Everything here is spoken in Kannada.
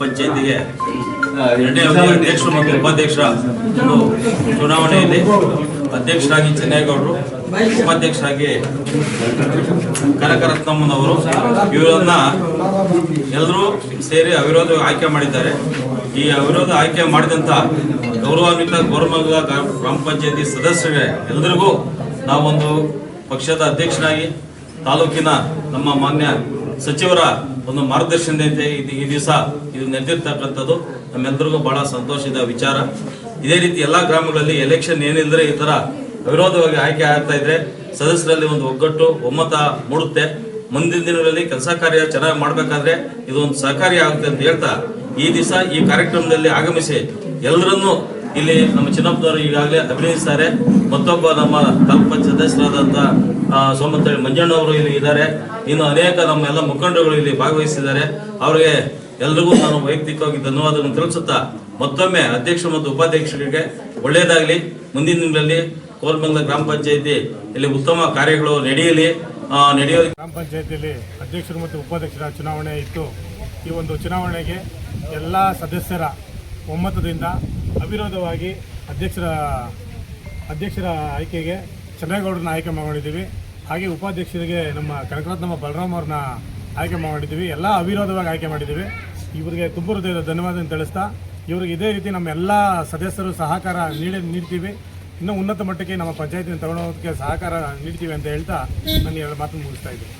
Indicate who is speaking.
Speaker 1: ಪಂಚಾಯತಿಗೆ ಎರಡನೇ ಅವಧಿಯ ಅಧ್ಯಕ್ಷರು ಮತ್ತು ಉಪಾಧ್ಯಕ್ಷರ ಚುನಾವಣೆಯಲ್ಲಿ ಅಧ್ಯಕ್ಷರಾಗಿ ಚೆನ್ನೇಗೌಡರು ಉಪಾಧ್ಯಕ್ಷರಾಗಿ ಕನಕರತ್ನಮ್ಮನವರು ಇವರನ್ನ ಎಲ್ಲರೂ ಸೇರಿ ಅವಿರೋಧ ಆಯ್ಕೆ ಮಾಡಿದ್ದಾರೆ. ಈ ಅವಿರೋಧ ಆಯ್ಕೆ ಮಾಡಿದಂಥ ಗೌರವಾನ್ವಿತ ಗೌರಮಂಗಲ ಗ್ರಾಮ ಪಂಚಾಯತಿ ಸದಸ್ಯರಿಗೆ ಎಲ್ಲರಿಗೂ ನಾವೊಂದು ಪಕ್ಷದ ಅಧ್ಯಕ್ಷನಾಗಿ ತಾಲೂಕಿನ ನಮ್ಮ ಮಾನ್ಯ ಸಚಿವರ ಒಂದು ಮಾರ್ಗದರ್ಶನದಂತೆ ಇದು. ಈ ದಿವಸ ಇದು ನಡೆದಿರ್ತಕ್ಕಂಥದ್ದು ನಮ್ಮೆಲ್ಲರಿಗೂ ಬಹಳ ಸಂತೋಷದ ವಿಚಾರ. ಇದೇ ರೀತಿ ಎಲ್ಲ ಗ್ರಾಮಗಳಲ್ಲಿ ಎಲೆಕ್ಷನ್ ಏನಿಲ್ಲದ್ರೆ ಈ ತರ ಅವಿರೋಧವಾಗಿ ಆಯ್ಕೆ ಆಗ್ತಾ ಇದ್ರೆ ಸದಸ್ಯರಲ್ಲಿ ಒಂದು ಒಗ್ಗಟ್ಟು, ಒಮ್ಮತ ಮೂಡುತ್ತೆ. ಮುಂದಿನ ದಿನಗಳಲ್ಲಿ ಕೆಲಸ ಕಾರ್ಯ ಚೆನ್ನಾಗಿ ಮಾಡಬೇಕಾದ್ರೆ ಇದೊಂದು ಸಹಕಾರಿ ಆಗುತ್ತೆ ಅಂತ ಹೇಳ್ತಾ ಈ ದಿವಸ ಈ ಕಾರ್ಯಕ್ರಮದಲ್ಲಿ ಆಗಮಿಸಿ ಎಲ್ಲರನ್ನೂ ಇಲ್ಲಿ ನಮ್ಮ ಚಿನ್ನಪ್ಪನವರು ಈಗಾಗಲೇ ಅಭಿನಯಿಸ್ತಾರೆ. ಮತ್ತೊಬ್ಬ ನಮ್ಮ ತಾಲೂಕು ಪಂಚಾಯತ್ ಸದಸ್ಯರಾದಂಥ ಮಂಜಣ್ಣ ಮಂಜಣ್ಣವರು ಇಲ್ಲಿ ಇದ್ದಾರೆ. ಇನ್ನು ಅನೇಕ ನಮ್ಮ ಎಲ್ಲ ಮುಖಂಡರುಗಳು ಇಲ್ಲಿ ಭಾಗವಹಿಸಿದ್ದಾರೆ. ಅವರಿಗೆ ಎಲ್ರಿಗೂ ನಾನು ವೈಯಕ್ತಿಕವಾಗಿ ಧನ್ಯವಾದಗಳನ್ನು ತಿಳಿಸುತ್ತಾ ಮತ್ತೊಮ್ಮೆ ಅಧ್ಯಕ್ಷರು ಮತ್ತು ಉಪಾಧ್ಯಕ್ಷರಿಗೆ ಒಳ್ಳೆಯದಾಗಲಿ. ಮುಂದಿನ ದಿನಗಳಲ್ಲಿ ಕೋರ್ಮಂಗಲ ಗ್ರಾಮ ಪಂಚಾಯತಿ ಇಲ್ಲಿ ಉತ್ತಮ ಕಾರ್ಯಗಳು ನಡೆಯಲಿ. ನಡೆಯೋ
Speaker 2: ಗ್ರಾಮ ಪಂಚಾಯತಿಯಲ್ಲಿ ಅಧ್ಯಕ್ಷರು ಮತ್ತು ಉಪಾಧ್ಯಕ್ಷರ ಚುನಾವಣೆ ಇತ್ತು. ಈ ಒಂದು ಚುನಾವಣೆಗೆ ಎಲ್ಲ ಸದಸ್ಯರ ಒಮ್ಮತದಿಂದ ಅವಿರೋಧವಾಗಿ ಅಧ್ಯಕ್ಷರ ಅಧ್ಯಕ್ಷರ ಆಯ್ಕೆಗೆ ಚಂದ್ರೇಗೌಡರನ್ನ ಆಯ್ಕೆ ಮಾಡಿದ್ದೀವಿ ಹಾಗೆ ಉಪಾಧ್ಯಕ್ಷರಿಗೆ ನಮ್ಮ ಕನಕರತ್ನಮ್ಮ ಬಲರಾಮ್ ಅವ್ರನ್ನ ಆಯ್ಕೆ ಮಾಡಿದ್ದೀವಿ ಎಲ್ಲ ಅವಿರೋಧವಾಗಿ ಆಯ್ಕೆ ಮಾಡಿದ್ದೀವಿ. ಇವರಿಗೆ ತುಂಬ ಹೃದಯದ ಧನ್ಯವಾದ ತಿಳಿಸ್ತಾ, ಇವರಿಗೆ ಇದೇ ರೀತಿ ನಮ್ಮ ಎಲ್ಲ ಸದಸ್ಯರು ಸಹಕಾರ ನೀಡಿ, ನೀಡ್ತೀವಿ. ಇನ್ನೂ ಉನ್ನತ ಮಟ್ಟಕ್ಕೆ ನಮ್ಮ ಪಂಚಾಯತಿನ ತಗೊಳೋದಕ್ಕೆ ಸಹಕಾರ ನೀಡ್ತೀವಿ ಅಂತ ಹೇಳ್ತಾ ನಾನು ಎರಡು ಮಾತನ್ನು ಮುಗಿಸ್ತಾ ಇದ್ದೀನಿ.